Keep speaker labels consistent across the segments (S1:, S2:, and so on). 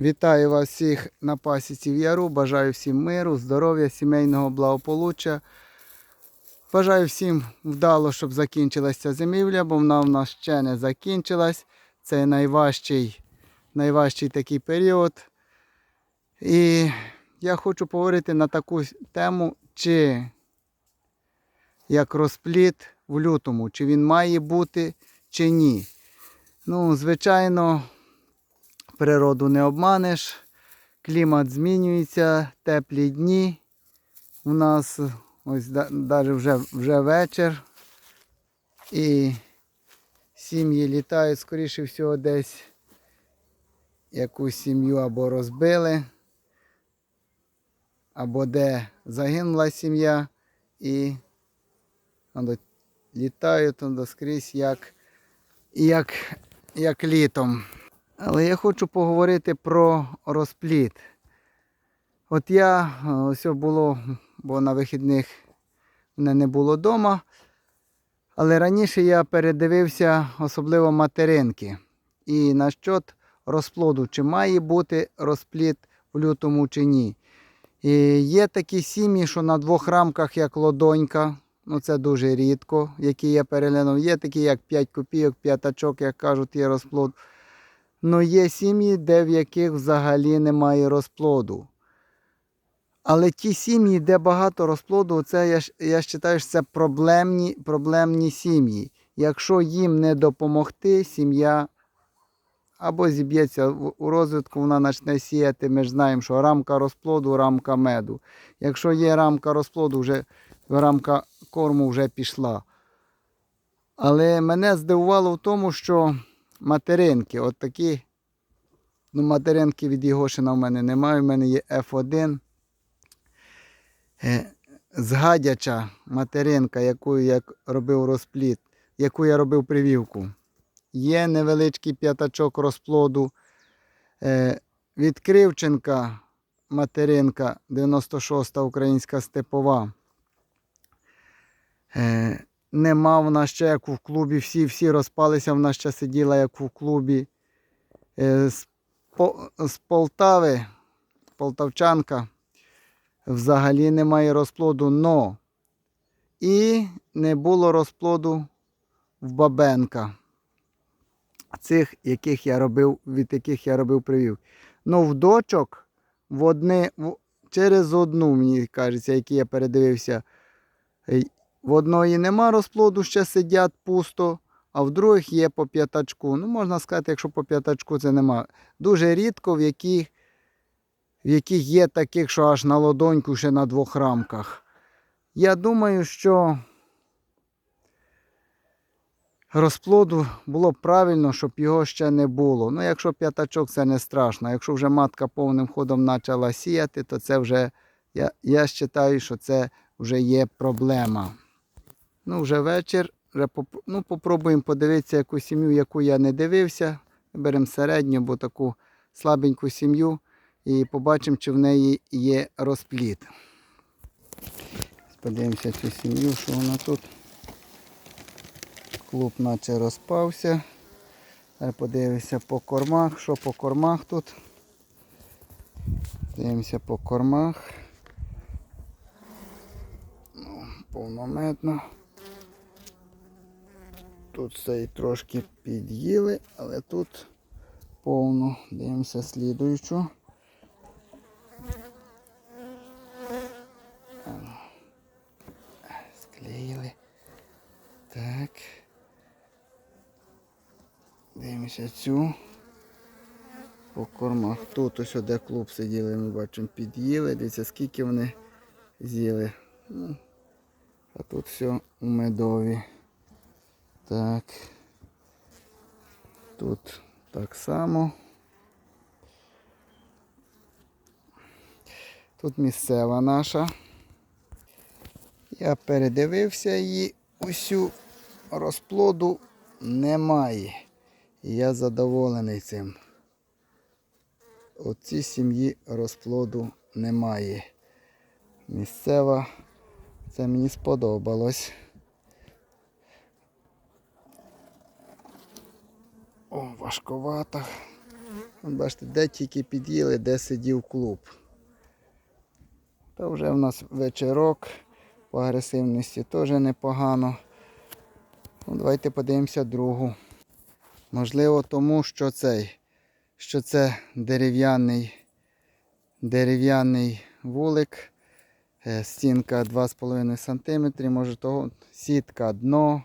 S1: Вітаю вас всіх на пасіці в Яру. Бажаю всім миру, здоров'я, сімейного благополуччя. Бажаю всім вдало, щоб закінчилася зимівля, бо вона в нас ще не закінчилась. Це найважчий, найважчий такий період. І я хочу поговорити на таку тему, чи як розпліт в лютому, чи він має бути, чи ні. Ну, звичайно, природу не обманеш. Клімат змінюється, теплі дні. У нас ось навіть вже, вже вечір. І сім'ї літають, скоріше всього, десь якусь сім'ю або розбили, або де загинула сім'я і літають скрізь як, як, як літом. Але я хочу поговорити про розпліт. От я е, ось було, бо на вихідних мене не було вдома. Але раніше я передивився особливо материнки. І на щот розплоду, чи має бути розпліт в лютому чи ні. І є такі сім'ї, що на двох рамках, як лодонька, ну це дуже рідко, які я переглянув. Є такі, як 5 копійок, п'ятачок, як кажуть, є розплод. Ну є сім'ї, де в яких взагалі немає розплоду. Але ті сім'ї, де багато розплоду, це я, я вважаю, що це проблемні, проблемні сім'ї. Якщо їм не допомогти, сім'я або зіб'ється у розвитку, вона почне сіяти. Ми ж знаємо, що рамка розплоду, рамка меду. Якщо є рамка розплоду, вже рамка корму вже пішла. Але мене здивувало в тому, що материнки, от такі, ну, материнки від Єгошина в мене немає, в мене є F1. Е, Згадяча материнка, яку я робив розпліт, яку я робив привівку. Є невеличкий п'ятачок розплоду. Е, Від Кривченка материнка 96-та українська степова. Нема вона ще як в клубі. Всі, всі розпалися, вона ще сиділа як в клубі. Е, З, з Полтави, Полтавчанка, взагалі немає розплоду, но і не було розплоду в Бабенка. Цих, яких я робив, від яких я робив привів. Ну, в дочок в одне, в, через одну, мені кажеться, які я передивився, е, в одної нема розплоду, ще сидять пусто, а в других є по п'ятачку. Ну, можна сказати, якщо по п'ятачку це нема. Дуже рідко, в яких, в яких є таких, що аж на ладоньку ще на двох рамках. Я думаю, що розплоду було б правильно, щоб його ще не було. Ну, якщо п'ятачок, це не страшно. Якщо вже матка повним ходом почала сіяти, то це вже, я, я вважаю, що це вже є проблема. Ну, вже вечір. Вже ну, попробуємо подивитися яку сім'ю, яку я не дивився. Беремо середню, бо таку слабеньку сім'ю. І побачимо, чи в неї є розпліт. Подивимося цю сім'ю, що вона тут. Клуб наче розпався. Подивимося по кормах. Що по кормах тут? Дивимося по кормах. Ну, повнометно. Тут цей трошки під'їли, але тут повно. Дивимося слідуючу. Склеїли. Так. Дивимося цю. По кормах. Тут ось де клуб сиділи, ми бачимо, під'їли. Дивіться, скільки вони з'їли. Ну, а тут все у медові. Так. Тут так само. Тут місцева наша. Я передивився її усю розплоду немає. Я задоволений цим. У цій сім'ї розплоду немає. Місцева. Це мені сподобалось. О, важковато. Бачите, де тільки під'їли, де сидів клуб. Та вже в нас вечірок по агресивності теж непогано. Ну, давайте подивимося другу. Можливо, тому що цей, що це дерев'яний, дерев'яний вулик, е, стінка 2,5 см, може того сітка дно,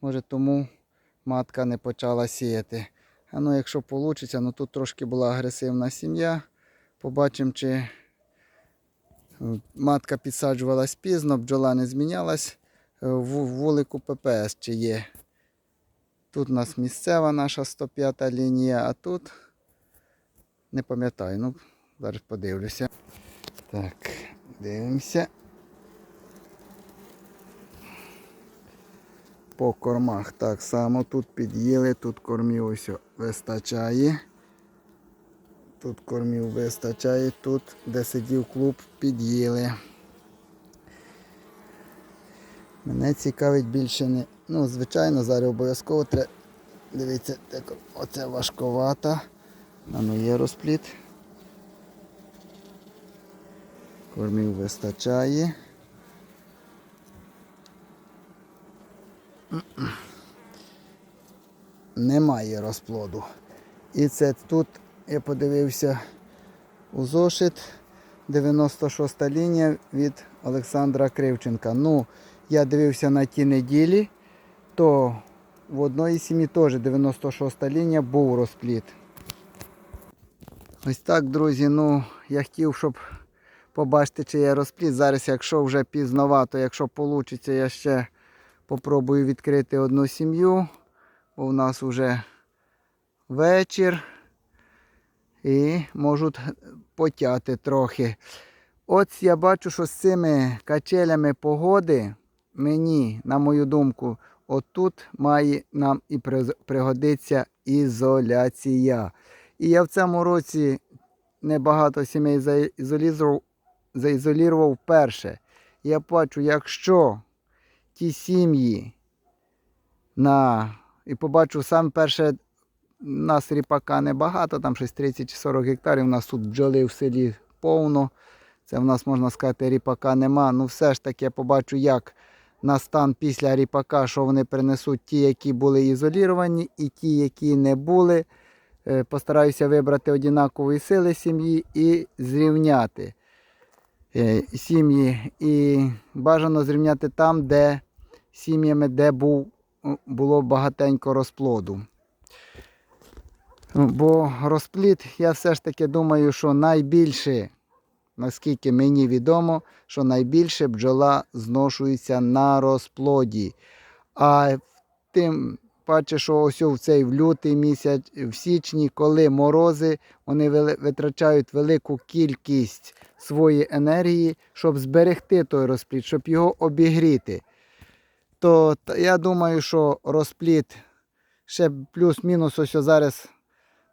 S1: може тому матка не почала сіяти. А ну, якщо вийде, ну тут трошки була агресивна сім'я. Побачимо, чи е, матка підсаджувалась пізно, бджола не змінялась. Е, В вулику ППС чи є. Тут у нас місцева наша 105 лінія, а тут не пам'ятаю. Ну, зараз подивлюся. Так, дивимося. По кормах так само тут під'їли, тут кормів ось вистачає. Тут кормів вистачає, тут, де сидів клуб, під'їли. Мене цікавить більше не. Ну, звичайно, зараз обов'язково треба. Дивіться, так, оце важковата. А ну є розпліт. Кормів вистачає. Немає розплоду. І це тут я подивився у зошит 96 лінія від Олександра Кривченка. Ну, я дивився на ті неділі, то в одної сім'ї теж 96 лінія був розпліт. Ось так, друзі. Ну, я хотів, щоб побачити, чи є розпліт. Зараз, якщо вже пізновато, якщо вийде, я ще попробую відкрити одну сім'ю, бо в нас вже вечір. І можуть потяти трохи. От я бачу, що з цими качелями погоди мені, на мою думку, отут має нам і пригодиться ізоляція. І я в цьому році небагато сімей заізолізував, заізолірував вперше. Я бачу, якщо ті сім'ї на і побачу сам перше у нас ріпака небагато, там щось 30 чи 40 гектарів. У нас тут бджоли в селі повно. Це в нас, можна сказати, ріпака нема. Ну все ж таки я побачу, як на стан після ріпака, що вони принесуть ті, які були ізоліровані, і ті, які не були. Е, Постараюся вибрати однакової сили сім'ї і зрівняти е, сім'ї. І бажано зрівняти там, де сім'ями, де був, було багатенько розплоду. Бо розплід, я все ж таки думаю, що найбільше, наскільки мені відомо, що найбільше бджола зношується на розплоді. А тим паче, що ось в цей лютий місяць, в січні, коли морози, вони витрачають велику кількість своєї енергії, щоб зберегти той розплід, щоб його обігріти. То я думаю, що розплід ще плюс-мінус ось зараз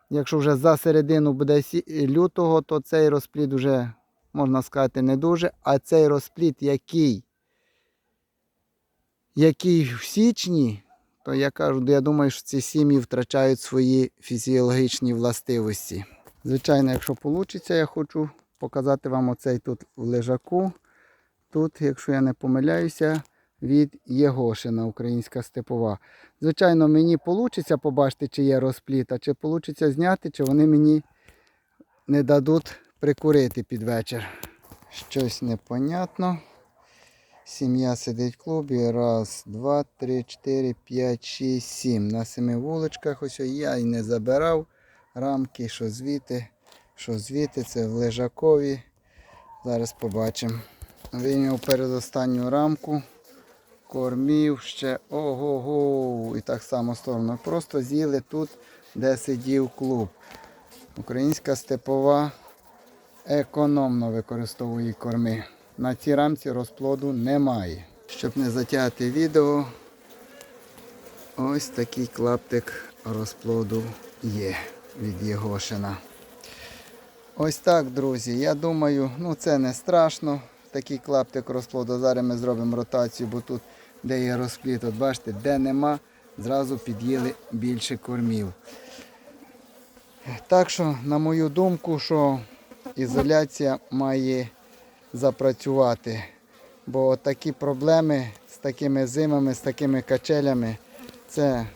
S1: Якщо вже за середину буде лютого, то цей розплід вже, можна сказати, не дуже. А цей розплід, який, який в січні, то я кажу, я думаю, що ці сім'ї втрачають свої фізіологічні властивості. Звичайно, якщо вийде, я хочу показати вам оцей тут в лежаку. Тут, якщо я не помиляюся, від Єгошина, українська степова. Звичайно, мені вийде побачити, чи є розпліт, а чи вийде зняти, чи вони мені не дадуть прикурити під вечір. Щось непонятно. Сім'я сидить в клубі. Раз, два, три, чотири, п'ять, шість, сім. На семи вуличках ось я і не забирав рамки, що звідти, що звідти. Це в лежакові. Зараз побачимо. Вийняв передостанню рамку кормів ще ого-го. І так само сторону. Просто з'їли тут, де сидів клуб. Українська степова економно використовує корми. На цій рамці розплоду немає. Щоб не затягати відео, ось такий клаптик розплоду є від Єгошина. Ось так, друзі. Я думаю, ну це не страшно. Такий клаптик розплоду. Зараз ми зробимо ротацію, бо тут, де є розплід, от бачите, де нема, зразу під'їли більше кормів. Так що, на мою думку, що ізоляція має запрацювати. Бо такі проблеми з такими зимами, з такими качелями, це,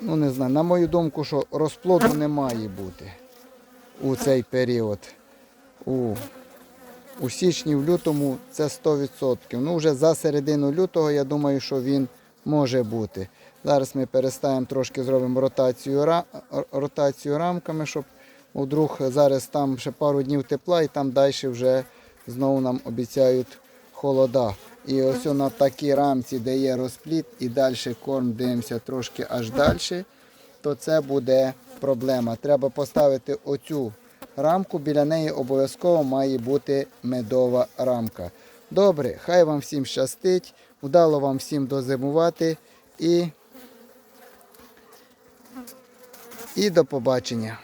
S1: ну не знаю, на мою думку, що розплоду не має бути у цей період. У, у січні, в лютому це 100%. Ну, вже за середину лютого, я думаю, що він може бути. Зараз ми переставимо трошки, зробимо ротацію, ротацію рамками, щоб вдруг зараз там ще пару днів тепла і там далі вже знову нам обіцяють холода. І ось на такій рамці, де є розпліт, і далі корм дивимося трошки аж далі, то це буде проблема. Треба поставити оцю рамку, біля неї обов'язково має бути медова рамка. Добре, хай вам всім щастить, вдало вам всім дозимувати і, і до побачення.